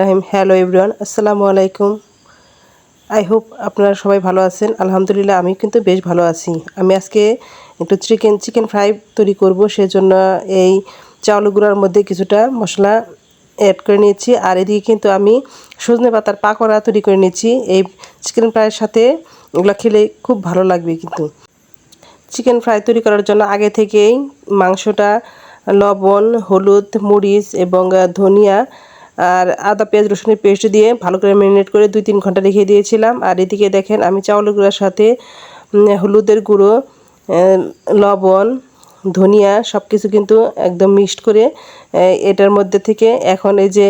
রাহিম। Hello everyone আসসালামু আলাইকুম। I hope আপনারা সবাই ভালো আছেন। আলহামদুলিল্লাহ আমি কিন্তু বেশ ভালো আছি। আমি আজকে একটু চিকেন চিকেন ফ্রাই তৈরি করব। সেজন্য এই চাউল গুঁড়ার মধ্যে কিছুটা মশলা অ্যাড করে নিয়েছি। আর এদিকে কিন্তু আমি সজনে পাতার পাকোড়া তৈরি করে নিয়েছি। এই চিকেন ফ্রাইয়ের সাথে এগুলো খেলে খুব ভালো লাগবে কিন্তু। চিকেন ফ্রাই তৈরি করার জন্য আগে থেকেই মাংসটা লবণ, হলুদ, মরিচ এবং ধনিয়া আর আদা, পেঁয়াজ, রসুনের পেস্ট দিয়ে ভালো করে ম্যারিনেট করে দুই তিন ঘণ্টা রেখে দিয়েছিলাম। আর এদিকে দেখেন, আমি চাউলের গুঁড়োর সাথে হলুদের গুঁড়ো লবণ, ধনিয়া সব কিছু কিন্তু একদম মিক্সড করে এটার মধ্যে থেকে এখন এই যে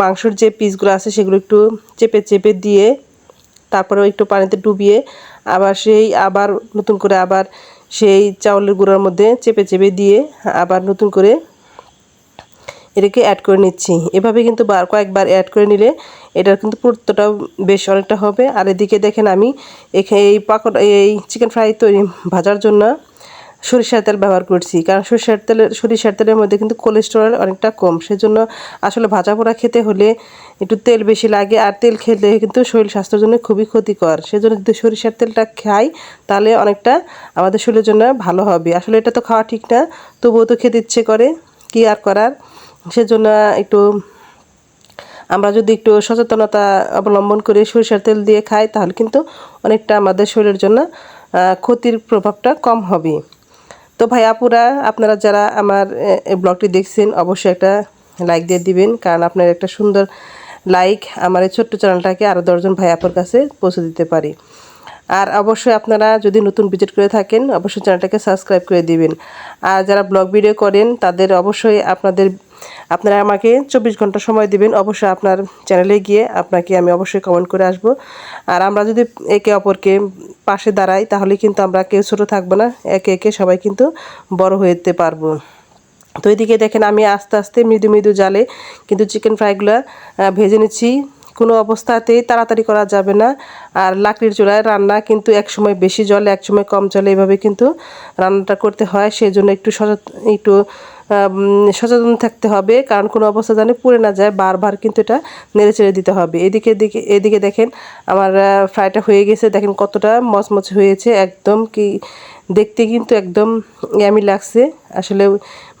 মাংসর যে পিসগুলো আছে সেগুলো একটু চেপে চেপে দিয়ে তারপরেও একটু পানিতে ডুবিয়ে আবার সেই আবার নতুন করে আবার সেই চাউলের গুঁড়োর মধ্যে চেপে চেপে দিয়ে আবার নতুন করে এটাকে অ্যাড করে নিচ্ছি। এভাবে কিন্তু বার কয়েকবার অ্যাড করে নিলে এটার কিন্তু পুরোটাও বেশ অনেকটা হবে। আর এদিকে দেখেন আমি এই পাকড়, এই চিকেন ফ্রাই তৈরি ভাজার জন্য সরিষার তেল ব্যবহার করছি। কারণ সরিষার তেলের সরিষার তেলের মধ্যে কিন্তু কোলেস্টেরল অনেকটা কম। সেজন্য আসলে ভাজা পোড়া খেতে হলে একটু তেল বেশি লাগে। আর তেল খেলে কিন্তু শরীর স্বাস্থ্যের জন্য খুবই ক্ষতিকর। সেজন্য যদি সরিষার তেলটা খাই তাহলে অনেকটা আমাদের শরীরের জন্য ভালো হবে। আসলে এটা তো খাওয়া ঠিক না, তবুও তো খেতে ইচ্ছে করে। কী আর করার? সেজন্য একটু আমরা যদি একটু সচেতনতা অবলম্বন করে, সরিষার তেল দিয়ে খাই, তাহলে কিন্তু অনেকটা আমাদের শরীরের জন্য ক্ষতির প্রভাবটা কম হবে। তো ভাই আপুরা, আপনারা যারা আমার এই ব্লগটি দেখছেন, অবশ্যই একটা লাইক দিয়ে দিবেন, কারণ আপনার একটা সুন্দর লাইক আমার এই ছোট্ট চ্যানেলটাকে আরও দশজন ভাই আপুর কাছে পৌঁছে দিতে পারি। আর অবশ্যই আপনারা যদি নতুন ভিজিট করে থাকেন, অবশ্যই চ্যানেলটাকে সাবস্ক্রাইব করে দিবেন। আর যারা ব্লগ ভিডিও করেন, তাদের অবশ্যই আপনাদের আপনারা আমাকে চব্বিশ ঘণ্টা সময় দিবেন, অবশ্যই আপনার চ্যানেলে গিয়ে আপনাকে আমি অবশ্যই কমেন্ট করে আসব। আর আমরা যদি একে অপরকে পাশে দাঁড়াই, তাহলে কিন্তু আমরা কেউ ছোটো থাকব না, একে একে সবাই কিন্তু বড় যেতে পারব। তো এদিকে দেখেন, আমি আস্তে আস্তে মৃদু মৃদু জালে কিন্তু চিকেন ফ্রাইগুলো ভেজে নিচ্ছি। কোনো অবস্থাতেই তাড়াতাড়ি করা যাবে না। আর লাকড়ির চুলায় রান্না কিন্তু এক সময় বেশি জলে এক সময় কম জলে এভাবে কিন্তু রান্নাটা করতে হয়। সেই জন্য একটু সচেতন একটু সচেতন থাকতে হবে, কারণ কোনো অবস্থা জানে পুড়ে না যায়, বারবার কিন্তু এটা নেড়ে চেড়ে দিতে হবে। এদিকে দিকে এদিকে দেখেন আমার ফ্রাইটা হয়ে গেছে, দেখেন কতটা মচমচ হয়েছে, একদম কি দেখতে কিন্তু একদম ইয়ামি লাগছে। আসলে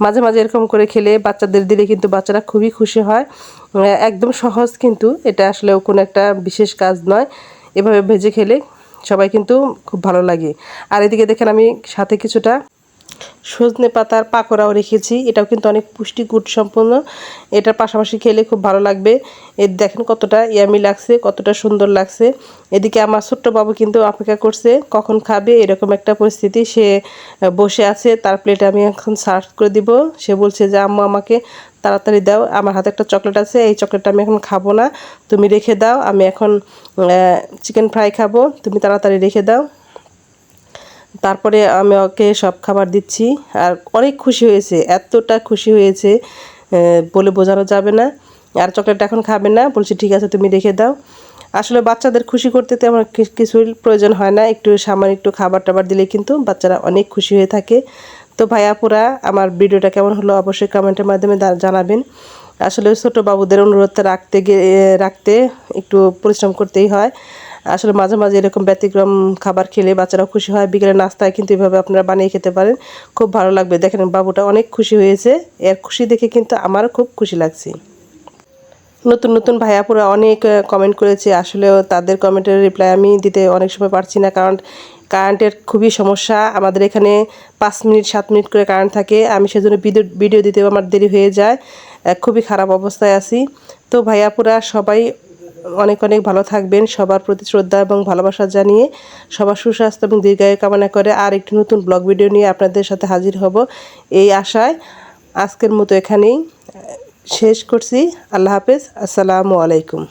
মাঝে মাঝে এরকম করে খেলে বাচ্চাদের দিলে কিন্তু বাচ্চারা খুবই খুশি হয়। একদম সহজ কিন্তু এটা আসলে কোনো একটা বিশেষ কাজ নয়। এভাবে ভেজে খেলে সবাই কিন্তু খুব ভালো লাগে। আর এদিকে দেখেন আমি সাথে কিছুটা সজনে পাতার পাকোড়াও রেখেছি। এটাও কিন্তু অনেক পুষ্টিগুণ সম্পন্ন। এটার পাশাপাশি খেলে খুব ভালো লাগবে। এর দেখেন কতটা ইয়ামি লাগছে, কতটা সুন্দর লাগছে। এদিকে আমার ছোট্ট বাবু কিন্তু অপেক্ষা করছে, কখন খাবে, এরকম একটা পরিস্থিতি। সে বসে আছে, তার প্লেটে আমি এখন সার্ভ করে দিব। সে বলছে যে, আম্মু, আমাকে তাড়াতাড়ি দাও, আমার হাতে একটা চকলেট আছে, এই চকলেটটা আমি এখন খাব না। তুমি রেখে দাও, আমি এখন চিকেন ফ্রাই খাব। তুমি তাড়াতাড়ি রেখে দাও। তারপরে আমি ওকে সব খাবার দিচ্ছি আর অনেক খুশি হয়েছে, এতটা খুশি হয়েছে বলে বোঝানো যাবে না। আর চকলেটটা এখন খাবে না, বলছি, ঠিক আছে, তুমি রেখে দাও। আসলে বাচ্চাদের খুশি করতে তেমন কিছুই প্রয়োজন হয় না, একটু সামান্য একটু খাবার টাবার দিলে কিন্তু বাচ্চারা অনেক খুশি হয়ে থাকে। তো ভাইয়াপুরা আমার ভিডিওটা কেমন হলো অবশ্যই কমেন্টের মাধ্যমে জানাবেন। আসলে ছোটো বাবুদের অনুরোধটা রাখতে রাখতে একটু পরিশ্রম করতেই হয়। আসলে মাঝে মাঝে এরকম ব্যতিক্রম খাবার খেলে বাচ্চারাও খুশি হয়। বিকেলে নাস্তায় কিন্তু এভাবে আপনারা বানিয়ে খেতে পারেন। খুব ভালো লাগবে। দেখেন বাবুটা অনেক খুশি হয়েছে। এর খুশি দেখে কিন্তু আমারও খুব খুশি লাগছে। নতুন নতুন ভাইয়াপুরা অনেক কমেন্ট করেছে। আসলেও তাদের কমেন্টের রিপ্লাই আমি দিতে অনেক সময় পারছি না। কারণ কারেন্টের খুবই সমস্যা। আমাদের এখানে পাঁচ মিনিট, সাত মিনিট করে কারেন্ট থাকে। আমি সেজন্য ভিডিও ভিডিও দিতেও আমার দেরি হয়ে যায়। খুবই খারাপ অবস্থায় আছি। তো ভাইয়াপুরা সবাই অনেক অনেক ভালো থাকবেন। সবার প্রতি শ্রদ্ধা এবং ভালোবাসা জানিয়ে সবার সুস্বাস্থ্য এবং দীর্ঘায়ু কামনা করে আর একটি নতুন ব্লগ ভিডিও নিয়ে আপনাদের সাথে হাজির হব। এই আশায় আজকের মতো এখানেই শেষ করছি। আল্লাহ হাফেজ। আসসালামু আলাইকুম।